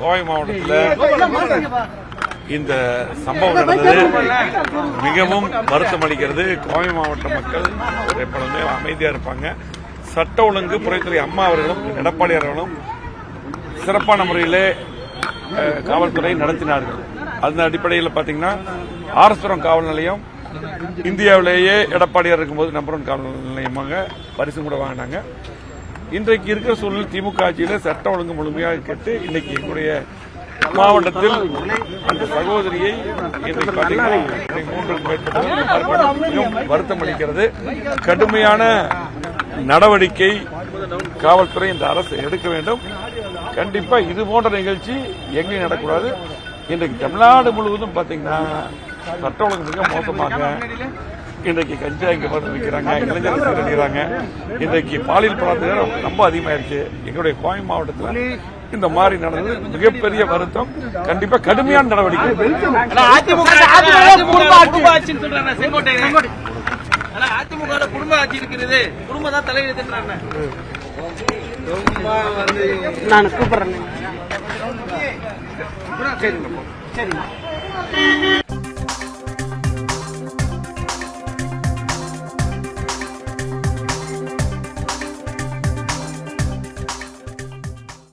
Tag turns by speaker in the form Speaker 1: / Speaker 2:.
Speaker 1: கோவை மாவட்டத்தில் இந்த சம்பவம் நடந்தது மிகவும் வருத்தம் அளிக்கிறது. கோவை மாவட்ட மக்கள் எப்பொழுதுமே அமைதியா இருப்பாங்க. சட்ட ஒழுங்கு புறைத்துறை அம்மா அவர்களும் எடப்பாடி அவர்களும் சிறப்பான முறையிலே காவல்துறை நடத்தினார்கள். அந்த அடிப்படையில் பாத்தீங்கன்னா ஆரஸ்புரம் காவல் நிலையம் இந்தியாவிலேயே எடப்பாடியார் இருக்கும்போது நம்பர் ஒன் காவல் நிலையமாக பரிசு கூட வாங்கினாங்க. இன்றைக்கு இருக்கிற சூழ்நிலை திமுக ஆட்சியில சட்ட ஒழுங்கு முழுமையாக கேட்டு இன்னைக்கு எங்களுடைய மாவட்டத்தில் அந்த சகோதரியை இன்றைக்கு பாத்தீங்கன்னா மூன்றுக்கு மேற்பட்ட வருத்தம் அளிக்கிறது. கடுமையான நடவடிக்கை காவல்துறை இந்த அரசு எடுக்க வேண்டும். கண்டிப்பா இது போன்ற நிகழ்ச்சி எங்கேயும் நடக்கூடாது இன்றைக்கு தமிழ்நாடு முழுவதும் பாத்தீங்கன்னா சட்ட ஒழுங்கு மிக மோசமாக இன்றைக்கு கஞ்சா இங்க வந்து விற்கிறாங்க இளைஞர்கள் சீரழிகிறாங்க இன்றைக்கு பாலியல் பலாத்காரம் ரொம்ப அதிகமாயிருச்சு எங்களுடைய கோவை மாவட்டத்தில் இந்த மாதிரி நடந்தது. மிகப்பெரிய வருத்தம். கண்டிப்பா கடுமையான நடவடிக்கை.
Speaker 2: அதிமுக குடும்ப ஆட்சி இருக்கிறது குடும்பம் தான்
Speaker 3: நான் கூப்பிடுறேன். சரிங்க